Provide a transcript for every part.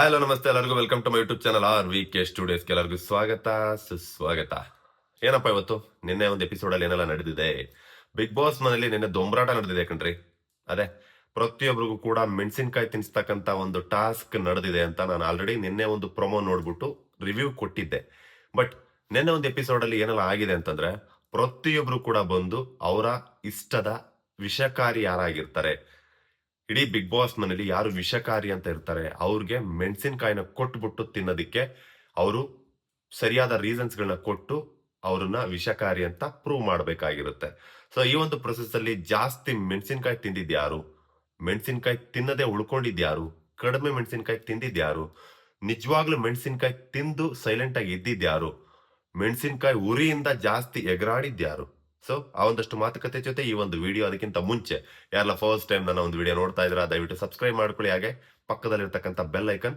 Hello ನಮಸ್ತೆ. ಎಲ್ಲರಿಗೂ welcome to my YouTube channel R V K ಸ್ಟುಡಿಯೋಸ್ಗೆ ಎಲ್ಲರಿಗೂ ಸ್ವಾಗತ, ಸುಸ್ವಾಗತ. ಏನಪ್ಪ ಇವತ್ತು? ನಿನ್ನೆ ಒಂದು ಎಪಿಸೋಡಲ್ಲಿ ಏನೆಲ್ಲ ನಡೆದಿದೆ? ಬಿಗ್ ಬಾಸ್ ಮನೆಯಲ್ಲಿ ನಿನ್ನೆ ದೊಂಬರಾಟ ನಡೆದಿದೆ ಕಣ್ರಿ. ಅದೇ ಪ್ರತಿಯೊಬ್ಬರಿಗೂ ಕೂಡ ಮೆಣಸಿನ್ಕಾಯಿ ತಿನ್ಸ್ತಕ್ಕಂತ ಒಂದು ಟಾಸ್ಕ್ ನಡೆದಿದೆ ಅಂತ ನಾನು ಆಲ್ರೆಡಿ ನಿನ್ನೆ ಒಂದು ಪ್ರೊಮೋ ನೋಡ್ಬಿಟ್ಟು ರಿವ್ಯೂ ಕೊಟ್ಟಿದ್ದೆ. ಬಟ್ ನಿನ್ನೆ ಒಂದು ಎಪಿಸೋಡಲ್ಲಿ ಏನೆಲ್ಲ ಆಗಿದೆ ಅಂತಂದ್ರೆ ಪ್ರತಿಯೊಬ್ಬರು ಕೂಡ ಬಂದು ಅವರ ಇಷ್ಟದ ವಿಷಕಾರಿ ಯಾರಾಗಿರ್ತಾರೆ. ಇಡೀ ಬಿಗ್ ಬಾಸ್ ಮನೇಲಿ ಯಾರು ವಿಷಕಾರಿ ಅಂತ ಇರ್ತಾರೆ, ಅವ್ರಿಗೆ ಮೆಣಸಿನಕಾಯಿನ ಕೊಟ್ಬಿಟ್ಟು ತಿನ್ನೋದಕ್ಕೆ ಅವರು ಸರಿಯಾದ ರೀಸನ್ಸ್ ಗಳನ್ನ ಕೊಟ್ಟು ಅವ್ರನ್ನ ವಿಷಕಾರಿ ಅಂತ ಪ್ರೂವ್ ಮಾಡಬೇಕಾಗಿರುತ್ತೆ. ಸೊ ಈ ಒಂದು ಪ್ರೊಸೆಸ್ ಅಲ್ಲಿ ಜಾಸ್ತಿ ಮೆಣಸಿನಕಾಯಿ ತಿಂದಿದ್ಯಾರು? ಮೆಣಸಿನಕಾಯಿ ತಿನ್ನದೆ ಉಳ್ಕೊಂಡಿದ್ಯಾರು? ಕಡಿಮೆ ಮೆಣಸಿನಕಾಯಿ ತಿಂದಿದ್ಯಾರು? ನಿಜವಾಗ್ಲೂ ಮೆಣಸಿನಕಾಯಿ ತಿಂದು ಸೈಲೆಂಟ್ ಆಗಿ ಇದ್ದಿದ್ಯಾರು? ಮೆಣಸಿನಕಾಯಿ ಉರಿಯಿಂದ ಜಾಸ್ತಿ ಎಗರಾಡಿದ್ಯಾರು? ಸೊ ಆ ಒಂದಷ್ಟು ಮಾತುಕತೆ ಜೊತೆ ಈ ಒಂದು ವಿಡಿಯೋ ಅದಕ್ಕಿಂತ ಮುಂಚೆ ಯಾರೆಲ್ಲ ಫಸ್ಟ್ ಟೈಮ್ ನನ್ನ ಒಂದು ವಿಡಿಯೋ ನೋಡ್ತಾ ಇದ್ರ ದಯವಿಟ್ಟು ಸಬ್ಸ್ಕ್ರೈಬ್ ಮಾಡ್ಕೊಳ್ಳಿ. ಹಾಗೆ ಪಕ್ಕದಲ್ಲಿರ್ತಕ್ಕಂಥ ಬೆಲ್ ಐಕನ್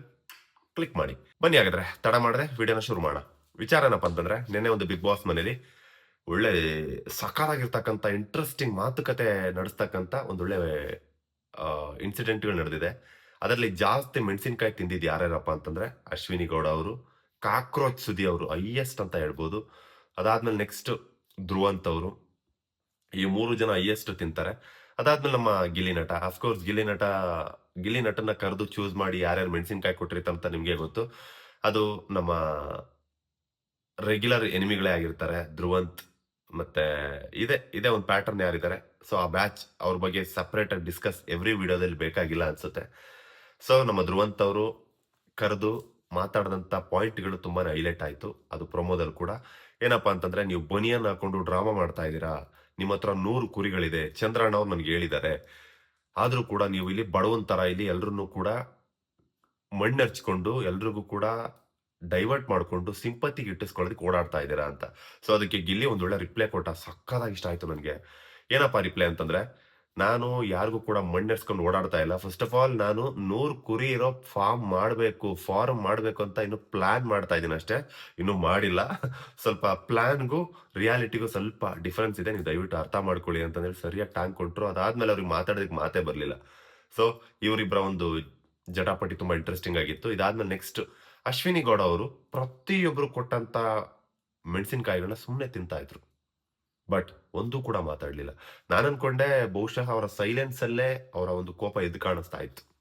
ಕ್ಲಿಕ್ ಮಾಡಿ. ಬನ್ನಿ ಹಾಗಾದ್ರೆ, ತಡ ಮಾಡಿದ್ರೆ ವಿಡಿಯೋನ ಶುರು ಮಾಡೋಣ. ವಿಚಾರ ಏನಪ್ಪ ಅಂತಂದ್ರೆ, ನಿನ್ನೆ ಒಂದು ಬಿಗ್ ಬಾಸ್ ಮನೇಲಿ ಒಳ್ಳೆ ಸಕಾಲಾಗಿರ್ತಕ್ಕಂಥ ಇಂಟ್ರೆಸ್ಟಿಂಗ್ ಮಾತುಕತೆ ನಡೆಸ್ತಕ್ಕಂಥ ಒಂದು ಒಳ್ಳೆ ಇನ್ಸಿಡೆಂಟ್ಗಳು ನಡೆದಿದೆ. ಅದರಲ್ಲಿ ಜಾಸ್ತಿ ಮೆಣಸಿನ್ಕಾಯಿ ತಿಂದಿದ್ದು ಯಾರ್ಯಾರಪ್ಪ ಅಂತಂದ್ರೆ, ಅಶ್ವಿನಿ ಗೌಡ ಅವರು, ಕಾಕ್ರೋಚ್ ಸುದಿ ಅವರು ಹೈಯೆಸ್ಟ್ ಅಂತ ಹೇಳ್ಬೋದು. ಅದಾದ್ಮೇಲೆ ನೆಕ್ಸ್ಟ್ ಧ್ರುವಂತ್ ಅವರು ಈ ಮೂರು ಜನ ಹೈಯೆಸ್ಟ್ ತಿಂತಾರೆ. ಅದಾದ್ಮೇಲೆ ನಮ್ಮ ಗಿಲಿ ನಟ. ಅಫ್ಕೋರ್ಸ್ ಗಿಲಿ ನಟ ಗಿಲಿ ನಟನ ಕರೆದು ಚೂಸ್ ಮಾಡಿ ಯಾರ್ಯಾರು ಮೆಣಸಿನ್ಕಾಯಿ ಅಂತ ನಿಮ್ಗೆ ಗೊತ್ತು. ಅದು ನಮ್ಮ ರೆಗ್ಯುಲರ್ ಎನಿಮಿಗಳೇ ಆಗಿರ್ತಾರೆ. ಧ್ರುವಂತ್ ಮತ್ತೆ ಇದೆ ಇದೆ ಒಂದು ಪ್ಯಾಟರ್ನ್ ಯಾರಿದ್ದಾರೆ. ಸೊ ಆ ಬ್ಯಾಚ್ ಅವ್ರ ಬಗ್ಗೆ ಸಪ್ರೇಟ್ ಆಗಿ ಡಿಸ್ಕಸ್ ಎವ್ರಿ ವಿಡಿಯೋದಲ್ಲಿ ಬೇಕಾಗಿಲ್ಲ ಅನ್ಸುತ್ತೆ. ಸೊ ನಮ್ಮ ಧ್ರುವಂತ್ ಅವರು ಕರೆದು ಮಾತಾಡಿದಂಥ ಪಾಯಿಂಟ್ಗಳು ತುಂಬಾ ಹೈಲೈಟ್ ಆಯ್ತು. ಅದು ಪ್ರೊಮೋದಲ್ಲಿ ಕೂಡ. ಏನಪ್ಪಾ ಅಂತಂದ್ರೆ, ನೀವು ಬನಿಯನ್ ಹಾಕೊಂಡು ಡ್ರಾಮಾ ಮಾಡ್ತಾ ಇದ್ದೀರಾ, ನಿಮ್ಮ ಹತ್ರ ನೂರು ಕುರಿಗಳಿದೆ, ಚಂದ್ರಣ್ಣ ಅವ್ರು ನನ್ಗೆ ಹೇಳಿದ್ದಾರೆ. ಆದ್ರೂ ಕೂಡ ನೀವು ಇಲ್ಲಿ ಬಡವನ್ ತರ ಇಲ್ಲಿ ಎಲ್ಲರನ್ನೂ ಕೂಡ ಮಣ್ಣರ್ಚ್ಕೊಂಡು, ಎಲ್ರಿಗೂ ಕೂಡ ಡೈವರ್ಟ್ ಮಾಡ್ಕೊಂಡು ಸಿಂಪತಿಗೆ ಇಟ್ಟಿಸ್ಕೊಳ್ಳೋದಕ್ಕೆ ಓಡಾಡ್ತಾ ಇದ್ದೀರಾ ಅಂತ. ಸೊ ಅದಕ್ಕೆ ಗಿಲ್ಲಿ ಒಂದ್ ರಿಪ್ಲೈ ಕೊಟ್ಟ ಸಕ್ಕದಾಗಿ ಇಷ್ಟ ಆಯ್ತು ನನಗೆ. ಏನಪ್ಪಾ ರಿಪ್ಲೈ ಅಂತಂದ್ರೆ ನಾನು ಯಾರಿಗೂ ಕೂಡ ಮಣ್ಣೆರ್ಸ್ಕೊಂಡು ಓಡಾಡ್ತಾ ಇಲ್ಲ. ಫಸ್ಟ್ ಆಫ್ ಆಲ್ ನಾನು ನೂರು ಕುರಿ ಇರೋ ಫಾರ್ಮ್ ಮಾಡಬೇಕು ಫಾರ್ಮ್ ಮಾಡಬೇಕು ಅಂತ ಇನ್ನು ಪ್ಲಾನ್ ಮಾಡ್ತಾ ಇದ್ದೀನಿ ಅಷ್ಟೇ. ಇನ್ನು ಮಾಡಿಲ್ಲ. ಸ್ವಲ್ಪ ಪ್ಲಾನ್ಗೂ ರಿಯಾಲಿಟಿಗೂ ಸ್ವಲ್ಪ ಡಿಫ್ರೆನ್ಸ್ ಇದೆ. ನೀವು ದಯವಿಟ್ಟು ಅರ್ಥ ಮಾಡ್ಕೊಳ್ಳಿ ಅಂತಂದೇಳಿ ಸರಿಯಾಗಿ ಟ್ಯಾಂಕ್ ಕೊಟ್ಟರು ಅದಾದ್ಮೇಲೆ ಅವ್ರಿಗೆ ಮಾತಾಡೋದಕ್ಕೆ ಮಾತೇ ಬರಲಿಲ್ಲ. ಸೊ ಇವರಿಬ್ಬರ ಒಂದು ಜಟಾಪಟಿ ತುಂಬಾ ಇಂಟ್ರೆಸ್ಟಿಂಗ್ ಆಗಿತ್ತು. ಇದಾದ್ಮೇಲೆ ನೆಕ್ಸ್ಟ್ ಅಶ್ವಿನಿ ಗೌಡ ಅವರು ಪ್ರತಿಯೊಬ್ಬರು ಕೊಟ್ಟಂತ ಮೆಣಸಿನಕಾಯಿಗಳನ್ನ ಸುಮ್ಮನೆ ತಿಂತಾ ಇದ್ರು. ಬಟ್ ಒಂದು ಕೂಡ ಮಾತಾಡ್ಲಿಲ್ಲ. ನಾನು ಅನ್ಕೊಂಡೆ ಬಹುಶಃ ಅವರ ಸೈಲೆನ್ಸ್ ಅಲ್ಲೇ ಅವರ ಒಂದು ಕೋಪ ಎದ್ದು ಕಾಣಿಸ್ತಾ ಇತ್ತು.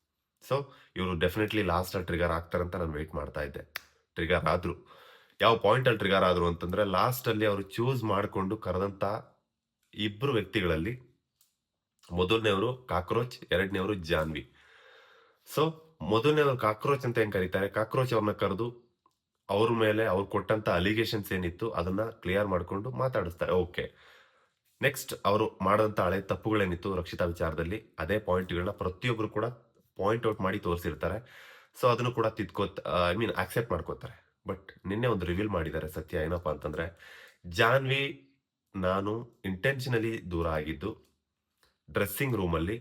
ಸೊ ಇವರು ಡೆಫಿನೆಟ್ಲಿ ಲಾಸ್ಟ್ ಅಲ್ಲಿ ಟ್ರಿಗರ್ ಆಗ್ತಾರಂತ ನಾನು ವೆಯ್ಟ್ ಮಾಡ್ತಾ ಇದ್ದೆ. ಟ್ರಿಗರ್ ಆದ್ರು. ಯಾವ ಪಾಯಿಂಟ್ ಅಲ್ಲಿ ಟ್ರಿಗರ್ ಆದ್ರು ಅಂತಂದ್ರೆ ಲಾಸ್ಟ್ ಅಲ್ಲಿ ಅವರು ಚೂಸ್ ಮಾಡಿಕೊಂಡು ಕರೆದಂತ ಇಬ್ರು ವ್ಯಕ್ತಿಗಳಲ್ಲಿ ಮೊದಲನೇವರು ಕಾಕ್ರೋಚ್, ಎರಡನೇವರು ಜಾನ್ವಿ. ಸೊ ಮೊದಲನೇವರು ಕಾಕ್ರೋಚ್ ಅಂತ ಹೆಂಗ್ ಕರೀತಾರೆ? ಕಾಕ್ರೋಚ್ ಅವ್ರನ್ನ ಕರೆದು ಅವ್ರ ಮೇಲೆ ಅವ್ರು ಕೊಟ್ಟಂತ ಅಲಿಗೇಷನ್ಸ್ ಏನಿತ್ತು, ಅದನ್ನ ಕ್ಲಿಯರ್ ಮಾಡ್ಕೊಂಡು ಮಾತಾಡಿಸ್ತಾರೆ. ಓಕೆ ನೆಕ್ಸ್ಟ್ ಅವರು ಮಾಡಿದಂಥ ಹಳೆ ತಪ್ಪುಗಳೇನಿತ್ತು ರಕ್ಷಿತಾ ವಿಚಾರದಲ್ಲಿ, ಅದೇ ಪಾಯಿಂಟ್ಗಳನ್ನ ಪ್ರತಿಯೊಬ್ಬರು ಕೂಡ ಪಾಯಿಂಟ್ ಔಟ್ ಮಾಡಿ ತೋರಿಸಿರ್ತಾರೆ. ಸೊ ಅದನ್ನು ಕೂಡ ತಿದ್ಕೋತ ಐ ಮೀನ್ ಆಕ್ಸೆಪ್ಟ್ ಮಾಡ್ಕೋತಾರೆ. ಬಟ್ ನಿನ್ನೆ ಒಂದು ರಿವೀಲ್ ಮಾಡಿದ್ದಾರೆ ಸತ್ಯ ಏನಪ್ಪಾ ಅಂತಂದ್ರೆ, ಜಾನ್ವಿ ನಾನು ಇಂಟೆನ್ಷನಲಿ ದೂರ ಆಗಿದ್ದು ಡ್ರೆಸ್ಸಿಂಗ್ ರೂಮಲ್ಲಿ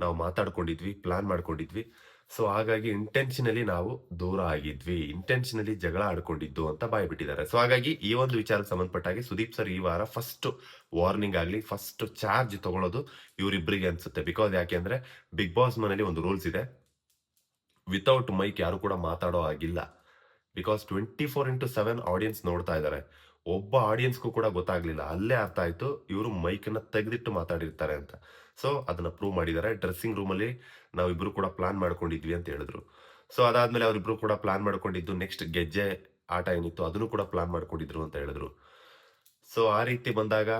ನಾವು ಮಾತಾಡ್ಕೊಂಡಿದ್ವಿ ಪ್ಲಾನ್ ಮಾಡ್ಕೊಂಡಿದ್ವಿ. ಸೊ, ಹಾಗಾಗಿ ಇಂಟೆನ್ಷನಲಿ ನಾವು ದೂರ ಆಗಿದ್ವಿ ಇಂಟೆನ್ಷನಲಿ ಜಗಳ ಆಡ್ಕೊಂಡಿದ್ದು ಅಂತ ಬಾಯ್ಬಿಟ್ಟಿದ್ದಾರೆ. ಸೊ, ಹಾಗಾಗಿ ಈ ಒಂದು ವಿಚಾರಕ್ಕೆ ಸಂಬಂಧಪಟ್ಟಾಗಿ ಸುದೀಪ್ ಸರ್ ಈ ವಾರ ಫಸ್ಟ್ ವಾರ್ನಿಂಗ್ ಆಗಲಿ ಫಸ್ಟ್ ಚಾರ್ಜ್ ತಗೊಳ್ಳೋದು ಇವರಿಬ್ಬರಿಗೆ ಅನ್ಸುತ್ತೆ. ಬಿಕಾಸ್ ಯಾಕೆಂದ್ರೆ ಬಿಗ್ ಬಾಸ್ ಮನೇಲಿ ಒಂದು ರೂಲ್ಸ್ ಇದೆ. ವಿತೌಟ್ ಮೈಕ್ ಯಾರು ಕೂಡ ಮಾತಾಡೋ ಆಗಿಲ್ಲ because twenty four into seven audience ನೋಡ್ತಾ ಇದ್ದಾರೆ. ಒಬ್ಬ ಆಡಿಯನ್ಸ್ಗೂ ಕೂಡ ಗೊತ್ತಾಗ್ಲಿಲ್ಲ. ಅಲ್ಲೇ ಅರ್ಥ ಆಯ್ತು, ಇವರು ಮೈಕನ್ನ ತೆಗೆದಿಟ್ಟು ಮಾತಾಡಿರ್ತಾರೆ ಅಂತ. ಸೊ ಅದನ್ನ ಪ್ರೂವ್ ಮಾಡಿದ್ದಾರೆ. ಡ್ರೆಸ್ಸಿಂಗ್ ರೂಮಲ್ಲಿ ನಾವಿಬ್ರು ಕೂಡ ಪ್ಲಾನ್ ಮಾಡ್ಕೊಂಡಿದ್ವಿ ಅಂತ ಹೇಳಿದ್ರು. ಸೊ ಅದಾದ್ಮೇಲೆ ಅವರಿಬ್ರು ಕೂಡ ಪ್ಲಾನ್ ಮಾಡ್ಕೊಂಡಿದ್ದು ನೆಕ್ಸ್ಟ್ ಗೆಜ್ಜೆ ಆಟ ಏನಿತ್ತು ಅದನ್ನು ಕೂಡ ಪ್ಲಾನ್ ಮಾಡ್ಕೊಂಡಿದ್ರು ಅಂತ ಹೇಳಿದ್ರು. ಸೊ ಆ ರೀತಿ ಬಂದಾಗ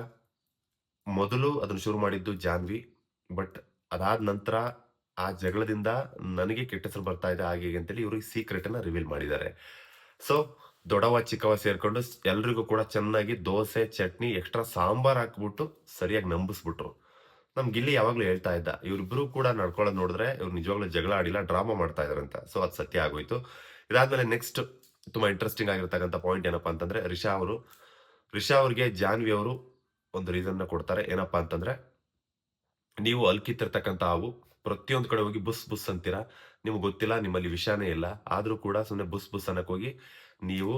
ಮೊದಲು ಅದನ್ನು ಶುರು ಮಾಡಿದ್ದು ಜಾನ್ವಿ. ಬಟ್ ಅದಾದ ನಂತರ ಆ ಜಗಳದಿಂದ ನನಗೆ ಕೆಟ್ಟ ಹೆಸರು ಬರ್ತಾ ಇದೆ ಹಾಗೆ ಅಂತೇಳಿ ಇವ್ರಿಗೆ ಸೀಕ್ರೆಟ್ ಅನ್ನ ರಿವೀಲ್ ಮಾಡಿದ್ದಾರೆ. ಸೊ ದೊಡವ ಚಿಕ್ಕವ ಸೇರ್ಕೊಂಡು ಎಲ್ರಿಗೂ ಕೂಡ ಚೆನ್ನಾಗಿ ದೋಸೆ, ಚಟ್ನಿ ಎಕ್ಸ್ಟ್ರಾ ಸಾಂಬಾರ್ ಹಾಕ್ಬಿಟ್ಟು ಸರಿಯಾಗಿ ನಂಬಿಸ್ಬಿಟ್ರು. ನಮ್ ಗಿಲ್ಲಿ ಯಾವಾಗ್ಲೂ ಹೇಳ್ತಾ ಇದ್ದ, ಇವ್ರಿಬ್ರು ಕೂಡ ನಡ್ಕೊಳ್ಳೋದು ನೋಡಿದ್ರೆ ಇವ್ರು ನಿಜವಾಗ್ಲೂ ಜಗಳ ಆಡಿಲ್ಲ ಡ್ರಾಮಾ ಮಾಡ್ತಾ ಇದಾರಂತ. ಸೊ ಅದು ಸತ್ಯ ಆಗೋಯ್ತು. ಇದಾದ್ಮೇಲೆ ನೆಕ್ಸ್ಟ್ ತುಂಬಾ ಇಂಟ್ರೆಸ್ಟಿಂಗ್ ಆಗಿರ್ತಕ್ಕಂಥ ಪಾಯಿಂಟ್ ಏನಪ್ಪಾ ಅಂತಂದ್ರೆ, ರಿಷಾ ಅವರು, ರಿಷಾ ಅವ್ರಿಗೆ ಜಾನ್ವಿ ಅವರು ಒಂದು ರೀಸನ್ ಕೊಡ್ತಾರೆ. ಏನಪ್ಪಾ ಅಂತಂದ್ರೆ, ನೀವು ಅಲ್ಕಿತ್ತಿರ್ತಕ್ಕಂಥ ಹಾವು ಪ್ರತಿಯೊಂದು ಕಡೆ ಹೋಗಿ ಬುಸ್ ಬುಸ್ ಅಂತೀರಾ? ನಿಮ್ಗೆ ಗೊತ್ತಿಲ್ಲ, ನಿಮ್ಮಲ್ಲಿ ವಿಷಾನೇ ಇಲ್ಲ. ಆದರೂ ಕೂಡ ಸುಮ್ಮನೆ ಬುಸ್ ಬುಸ್ ಅನ್ನಕ್ಕೆ ಹೋಗಿ ನೀವು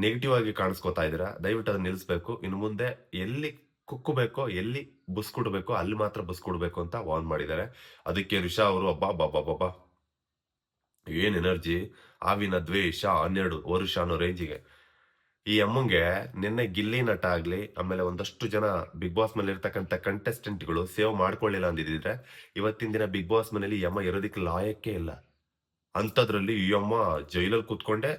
ನೆಗೆಟಿವ್ ಆಗಿ ಕಾಣಿಸ್ಕೋತಾ ಇದ್ದೀರಾ? ದಯವಿಟ್ಟು ಅದನ್ನ ನಿಲ್ಲಿಸ್ಬೇಕು ಇನ್ನು ಮುಂದೆ ಎಲ್ಲಿ ಕುಕ್ಕಬೇಕೋ, ಎಲ್ಲಿ ಬಸ್ ಕೊಡಬೇಕೋ, ಅಲ್ಲಿ ಮಾತ್ರ ಬಸ್ ಕೊಡಬೇಕು ಅಂತ ವಾರ್ನ್ ಮಾಡಿದ್ದಾರೆ. ಅದಕ್ಕೆ ರಿಷಾ ಅವರು, ಅಬ್ಬಾ ಬಾಬಾ ಬಾಬಾ ಏನ್ ಎನರ್ಜಿ? ಆವಿನ ದ್ವೇಷ ಹನ್ನೆರಡು ವರುಷ ಅನ್ನೋ ರೇಂಜಿಗೆ ಈ ಅಮ್ಮಂಗೆ ನಿನ್ನೆ ಗಿಲ್ಲಿ ನಟ ಆಗ್ಲಿ, ಆಮೇಲೆ ಒಂದಷ್ಟು ಜನ ಬಿಗ್ ಬಾಸ್ ಮೇಲೆ ಇರ್ತಕ್ಕಂಥ ಕಂಟೆಸ್ಟೆಂಟ್ಗಳು ಸೇವ್ ಮಾಡ್ಕೊಳ್ಳಿಲ್ಲ ಅಂದಿದ್ರೆ, ಇವತ್ತಿನ ದಿನ ಬಿಗ್ ಬಾಸ್ ಮನೇಲಿ ಈ ಅಮ್ಮ ಇರೋದಕ್ಕೆ ಲಾಯಕ್ಕೆ ಇಲ್ಲ. ಅಂಥದ್ರಲ್ಲಿ ಈ ಅಮ್ಮ ಜೈಲಲ್ಲಿ ಕೂತ್ಕೊಂಡೆ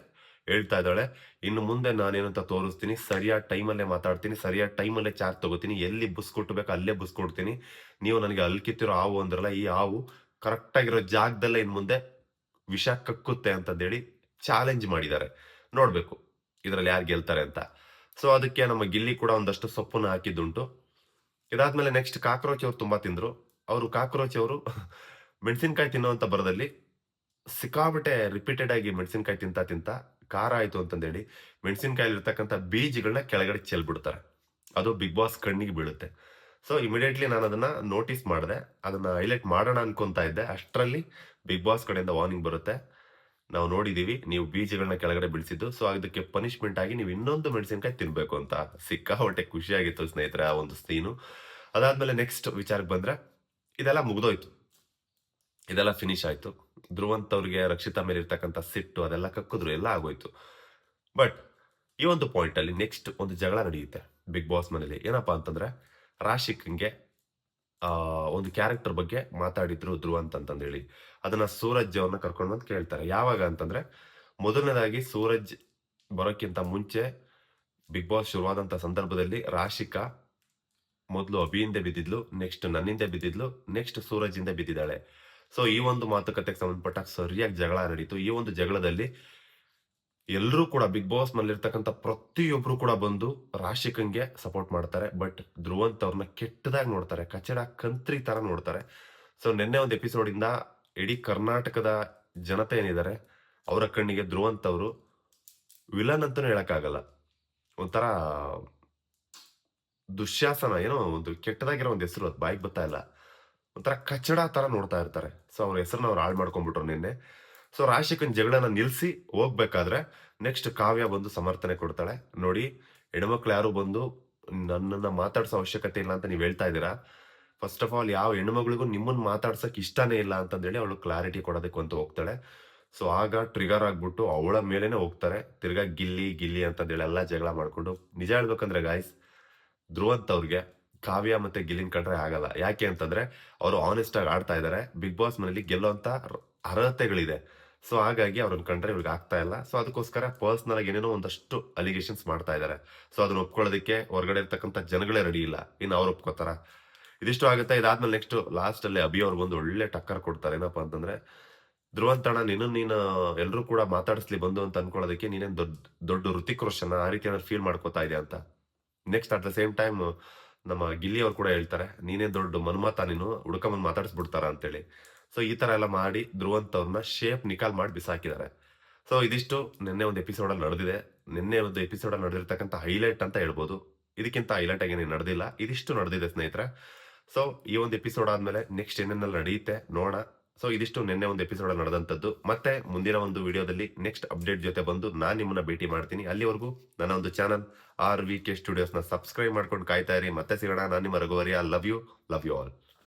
ಹೇಳ್ತಾ ಇದ್ದಾಳೆ. ಇನ್ನು ಮುಂದೆ ನಾನೇನಂತ ತೋರಿಸ್ತೀನಿ. ಸರಿಯಾದ ಟೈಮಲ್ಲೇ ಮಾತಾಡ್ತೀನಿ. ಸರಿಯಾದ ಟೈಮಲ್ಲೇ ಚಾರ್ಜ್ ತಗೋತೀನಿ. ಎಲ್ಲಿ ಬುಸ್ ಕೊಟ್ಟಬೇಕು ಅಲ್ಲೇ ಬುಸ್ ಕೊಡ್ತೀನಿ. ನೀವು ನನಗೆ ಅಲ್ಕಿತ್ತಿರೋ ಹಾವು ಅಂದ್ರಲ್ಲ, ಈ ಹಾವು ಕರೆಕ್ಟ್ ಆಗಿರೋ ಜಾಗದಲ್ಲೇ ಇನ್ ಮುಂದೆ ವಿಷ ಕಕ್ಕುತ್ತೆ ಅಂತಂದೇಳಿ ಚಾಲೆಂಜ್ ಮಾಡಿದ್ದಾರೆ. ನೋಡಬೇಕು ಇದರಲ್ಲಿ ಯಾರು ಗೆಲ್ತಾರೆ ಅಂತ. ಸೊ, ಅದಕ್ಕೆ ನಮ್ಮ ಗಿಲ್ಲಿ ಕೂಡ ಒಂದಷ್ಟು ಸೊಪ್ಪನ್ನು ಹಾಕಿದ್ದುಂಟು. ಇದಾದ್ಮೇಲೆ ನೆಕ್ಸ್ಟ್ ಕಾಕ್ರೋಚ್ ಅವರು ತುಂಬಾ ತಿಂದ್ರು. ಅವರು ಕಾಕ್ರೋಚ್ ಅವರು ಮೆಣಸಿನ್ಕಾಯಿ ತಿನ್ನುವಂತ ಬರದಲ್ಲಿ ಸಿಕ್ಕಾಬಿಟ್ಟೆ ರಿಪೀಟೆಡ್ ಆಗಿ ಮೆಣಸಿನ್ಕಾಯಿ ತಿಂತ ತಿಂತ ಖಾರ ಆಯ್ತು ಅಂತಂದೇಳಿ ಮೆಣಸಿನ್ಕಾಯಿ ಇರ್ತಕ್ಕಂಥ ಬೀಜಗಳನ್ನ ಕೆಳಗಡೆ ಚೆಲ್ಬಿಡ್ತಾರೆ. ಅದು ಬಿಗ್ ಬಾಸ್ ಕಣ್ಣಿಗೆ ಬೀಳುತ್ತೆ. ಸೊ ಇಮಿಡಿಯೇಟ್ಲಿ ನಾನು ಅದನ್ನ ನೋಟಿಸ್ ಮಾಡಿದೆ. ಅದನ್ನ ಹೈಲೈಟ್ ಮಾಡೋಣ ಅನ್ಕೊಂತ ಇದ್ದೆ. ಅಷ್ಟರಲ್ಲಿ ಬಿಗ್ ಬಾಸ್ ಕಡೆಯಿಂದ ವಾರ್ನಿಂಗ್ ಬರುತ್ತೆ. ನಾವು ನೋಡಿದೀವಿ, ನೀವು ಬೀಜಗಳನ್ನ ಕೆಳಗಡೆ ಬಿಡಿಸಿದ್ದು ಸೊ ಅದಕ್ಕೆ ಪನಿಷ್ಮೆಂಟ್ ಆಗಿ ನೀವು ಇನ್ನೊಂದು ಮೆಣಸಿನ್ಕಾಯಿ ತಿನ್ಬೇಕು ಅಂತ ಸಿಕ್ಕಾಪಟ್ಟೆ ಖುಷಿಯಾಗಿತ್ತು ಸ್ನೇಹಿತರೆ ಆ ಒಂದು ಸೀನು ಅದಾದ್ಮೇಲೆ ನೆಕ್ಸ್ಟ್ ವಿಚಾರಕ್ಕೆ ಬಂದ್ರೆ, ಇದೆಲ್ಲ ಮುಗ್ದೋಯ್ತು. ಇದೆಲ್ಲ ಫಿನಿಶ್ ಆಯ್ತು. ಧ್ರುವಂತ್ ಅವ್ರಿಗೆ ರಕ್ಷಿತಾ ಮೇಲೆ ಇರ್ತಕ್ಕಂಥ ಸಿಟ್ಟು ಅದೆಲ್ಲ ಕಕ್ಕಿದ್ರು, ಎಲ್ಲ ಆಗೋಯ್ತು. ಬಟ್ ಈ ಒಂದು ಪಾಯಿಂಟ್ ಅಲ್ಲಿ ನೆಕ್ಸ್ಟ್ ಒಂದು ಜಗಳ ನಡೆಯುತ್ತೆ ಬಿಗ್ ಬಾಸ್ ಮನೇಲಿ ಏನಪ್ಪಾ ಅಂತಂದ್ರೆ ರಾಶಿಕ್ಗೆ ಒಂದು ಕ್ಯಾರೆಕ್ಟರ್ ಬಗ್ಗೆ ಮಾತಾಡಿದ್ರು ಧ್ರುವಂತ್ ಅಂತಂದೇಳಿ. ಅದನ್ನ ಸೂರಜ್ ಅವ್ರನ್ನ ಕರ್ಕೊಂಡು ಬಂದು ಕೇಳ್ತಾರೆ. ಯಾವಾಗ ಅಂತಂದ್ರೆ, ಮೊದಲನೇದಾಗಿ ಸೂರಜ್ ಬರೋಕ್ಕಿಂತ ಮುಂಚೆ ಬಿಗ್ ಬಾಸ್ ಶುರುವಾದಂತ ಸಂದರ್ಭದಲ್ಲಿ ರಾಶಿಕಾ ಮೊದಲು ಅಭಿಯಿಂದ ಬಿದ್ದಿದ್ಲು ನೆಕ್ಸ್ಟ್ ನನ್ನಿಂದ ಬಿದ್ದಿದ್ಲು ನೆಕ್ಸ್ಟ್ ಸೂರಜಿಂದ ಬಿದ್ದಿದ್ದಾಳೆ. ಸೊ ಈ ಒಂದು ಮಾತುಕತೆಗೆ ಸಂಬಂಧಪಟ್ಟ ಸರಿಯಾಗಿ ಜಗಳ ನಡೀತು. ಈ ಒಂದು ಜಗಳದಲ್ಲಿ ಎಲ್ಲರೂ ಕೂಡ ಬಿಗ್ ಬಾಸ್ ನಲ್ಲಿರ್ತಕ್ಕಂಥ ಪ್ರತಿಯೊಬ್ರು ಕೂಡ ಬಂದು ರಾಶಿಕಂಗೆ ಸಪೋರ್ಟ್ ಮಾಡ್ತಾರೆ. ಬಟ್ ಧ್ರುವಂತ್ ಅವ್ರನ್ನ ಕೆಟ್ಟದಾಗಿ ನೋಡ್ತಾರೆ. ಕಚಡ ಕಂತ್ರಿ ತರ ನೋಡ್ತಾರೆ. ಸೊ ನಿನ್ನೆ ಒಂದು ಎಪಿಸೋಡ್ ಇಂದ ಇಡೀ ಕರ್ನಾಟಕದ ಜನತೆ ಏನಿದ್ದಾರೆ, ಅವರ ಕಣ್ಣಿಗೆ ಧ್ರುವಂತ್ ಅವರು ವಿಲನ್ ಅಂತಲೂ ಹೇಳಕ್ಕಾಗಲ್ಲ. ಒಂಥರ ದುಶ್ಯಾಸನ, ಏನೋ ಒಂದು ಕೆಟ್ಟದಾಗಿರೋ ಒಂದು ಹೆಸರು ಅದು. ಬಾಯಿಗೆ ಬರ್ತಾ ಇಲ್ಲ. ಒಂಥರ ಕಚಡ ತರ ನೋಡ್ತಾ ಇರ್ತಾರೆ. ಸೊ ಅವ್ರ ಹೆಸರನ್ನ ಅವ್ರು ಹಾಳು ಮಾಡ್ಕೊಂಡ್ಬಿಟ್ರು ನಿನ್ನೆ. ಸೊ ರಾಶಿಕನ್ ಜಗಳನ ನಿಲ್ಸಿ ಹೋಗ್ಬೇಕಾದ್ರೆ ನೆಕ್ಸ್ಟ್ ಕಾವ್ಯ ಬಂದು ಸಮರ್ಥನೆ ಕೊಡ್ತಾಳೆ. ನೋಡಿ, ಹೆಣ್ಮಕ್ಳು ಯಾರು ಬಂದು ನನ್ನನ್ನು ಮಾತಾಡ್ಸೋ ಅವಶ್ಯಕತೆ ಇಲ್ಲ ಅಂತ ನೀವು ಹೇಳ್ತಾ ಇದ್ದೀರಾ? ಫಸ್ಟ್ ಆಫ್ ಆಲ್ ಯಾವ ಹೆಣ್ಮಗಳಿಗೂ ನಿಮ್ಮನ್ನ ಮಾತಾಡ್ಸೋಕೆ ಇಷ್ಟನೇ ಇಲ್ಲ ಅಂತಂದೇಳಿ ಅವಳು ಕ್ಲಾರಿಟಿ ಕೊಡೋದಕ್ಕೆ ಅಂತ ಹೋಗ್ತಾಳೆ. ಸೊ ಆಗ ಟ್ರಿಗರ್ ಆಗ್ಬಿಟ್ಟು ಅವಳ ಮೇಲೇನೆ ಹೋಗ್ತಾರೆ. ತಿರ್ಗಾ ಗಿಲ್ಲಿ ಗಿಲ್ಲಿ ಅಂತಂದೇಳಿ ಎಲ್ಲ ಜಗಳ ಮಾಡ್ಕೊಂಡು. ನಿಜ ಹೇಳ್ಬೇಕಂದ್ರೆ ಗಾಯ್ಸ್ ಧ್ರುವಂತ ಅವ್ರಿಗೆ ಕಾವ್ಯ ಮತ್ತೆ ಗಿಲಿನ್ ಕಂಡ್ರೆ ಆಗಲ್ಲ. ಯಾಕೆ ಅಂತಂದ್ರೆ ಅವರು ಆನೆಸ್ಟ್ ಆಗಿ ಆಡ್ತಾ ಇದ್ದಾರೆ ಬಿಗ್ ಬಾಸ್ ಮನೆಯಲ್ಲಿ ಗೆಲ್ಲುವಂತ ಅರ್ಹತೆಗಳಿದೆ. ಸೊ ಹಾಗಾಗಿ ಅವ್ರನ್ನ ಕಂಡ್ರೆ ಇವ್ರಿಗೆ ಆಗ್ತಾ ಇಲ್ಲ. ಸೊ ಅದಕ್ಕೋಸ್ಕರ ಪರ್ಸನಲ್ ಆಗಿ ಏನೇನೋ ಒಂದಷ್ಟು ಅಲಿಗೇಷನ್ಸ್ ಮಾಡ್ತಾ ಇದ್ದಾರೆ ಸೊ ಅದನ್ನ ಒಪ್ಕೊಳ್ಳೋದಕ್ಕೆ ಹೊರಗಡೆ ಇರ್ತಕ್ಕಂಥ ಜನಗಳೇ ರೆಡಿ ಇಲ್ಲ. ಇನ್ನು ಅವ್ರು ಒಪ್ಕೋತಾರ. ಇದಿಷ್ಟು ಆಗುತ್ತೆ. ಇದಾದ್ಮೇಲೆ ನೆಕ್ಸ್ಟ್ ಲಾಸ್ಟ್ ಅಲ್ಲಿ ಅಭಿ ಅವ್ರಿಗೆ ಒಂದು ಒಳ್ಳೆ ಟಕ್ಕರ್ ಕೊಡ್ತಾರೆ. ಏನಪ್ಪಾ ಅಂತಂದ್ರೆ ಧ್ರುವಂತಣ್ಣ ನೀನು ನೀನು ಎಲ್ಲರೂ ಕೂಡ ಮಾತಾಡಿಸ್ಲಿ, ಬಂದು ಅಂತ ಅನ್ಕೊಳ್ಳೋದಕ್ಕೆ ನೀನೇನು ದೊಡ್ಡ ದೊಡ್ಡ ಋತಿಕ್ ರೋಷನ್ ಆ ರೀತಿ ಫೀಲ್ ಮಾಡ್ಕೋತಾ ಇದೆ ಅಂತ? Next at the same time ನಮ್ಮ ಗಿಲ್ಲಿ ಅವ್ರು ಕೂಡ ಹೇಳ್ತಾರೆ, ನೀನೇ ದೊಡ್ಡ ಮನ್ಮಾತ, ನೀನು ಹುಡ್ಕೊಂಬಂದ್ ಮಾತಾಡಿಸ್ಬಿಡ್ತಾರ ಅಂತೇಳಿ. ಸೊ ಈ ತರ ಎಲ್ಲ ಮಾಡಿ ಧ್ರುವಂತ್ ಅವ್ರನ್ನ ಶೇಪ್ ನಿಕಾಲ್ ಮಾಡಿ ಬಿಸಾಕಿದ್ದಾರೆ. ಸೊ ಇದಿಷ್ಟು ನಿನ್ನೆ ಒಂದು ಎಪಿಸೋಡ್ ಅಲ್ಲಿ ನಡೆದಿದೆ. ನಿನ್ನೆ ಒಂದು ಎಪಿಸೋಡ್ ಅಲ್ಲಿ ನಡೆದಿರ್ತಕ್ಕಂಥ ಹೈಲೈಟ್ ಅಂತ ಹೇಳ್ಬೋದು. ಇದಕ್ಕಿಂತ ಹೈಲೈಟ್ ಆಗಿ ನಡೆದಿಲ್ಲ, ಇದಿಷ್ಟು ನಡೆದಿದೆ ಸ್ನೇಹಿತರೆ. ಸೊ ಈ ಒಂದು ಎಪಿಸೋಡ್ ಆದ್ಮೇಲೆ ನೆಕ್ಸ್ಟ್ ಏನೇನೆಲ್ಲ ನಡೆಯುತ್ತೆ ನೋಡೋಣ. ಸೊ ಇದಿಷ್ಟು ನಿನ್ನೆ ಒಂದು ಎಪಿಸೋಡ್ ನಡೆದಂಥದ್ದು. ಮತ್ತೆ ಮುಂದಿನ ಒಂದು ವಿಡಿಯೋದಲ್ಲಿ ನೆಕ್ಸ್ಟ್ ಅಪ್ಡೇಟ್ ಜೊತೆ ಬಂದು ನಾನು ನಿಮ್ಮನ್ನ ಭೇಟಿ ಮಾಡ್ತೀನಿ. ಅಲ್ಲಿವರೆಗೂ ನನ್ನ ಒಂದು ಚಾನಲ್ ಆರ್ ವಿ ಕೆ ಸ್ಟುಡಿಯೋಸ್ನ ಸಬ್ಸ್ಕ್ರೈಬ್ ಮಾಡ್ಕೊಂಡು ಕಾಯ್ತಾ ಇರಿ. ಮತ್ತೆ ಸಿಗೋಣ. ನಾನು ನಿಮ್ಮ ರಘುವರಿಯ love you love you all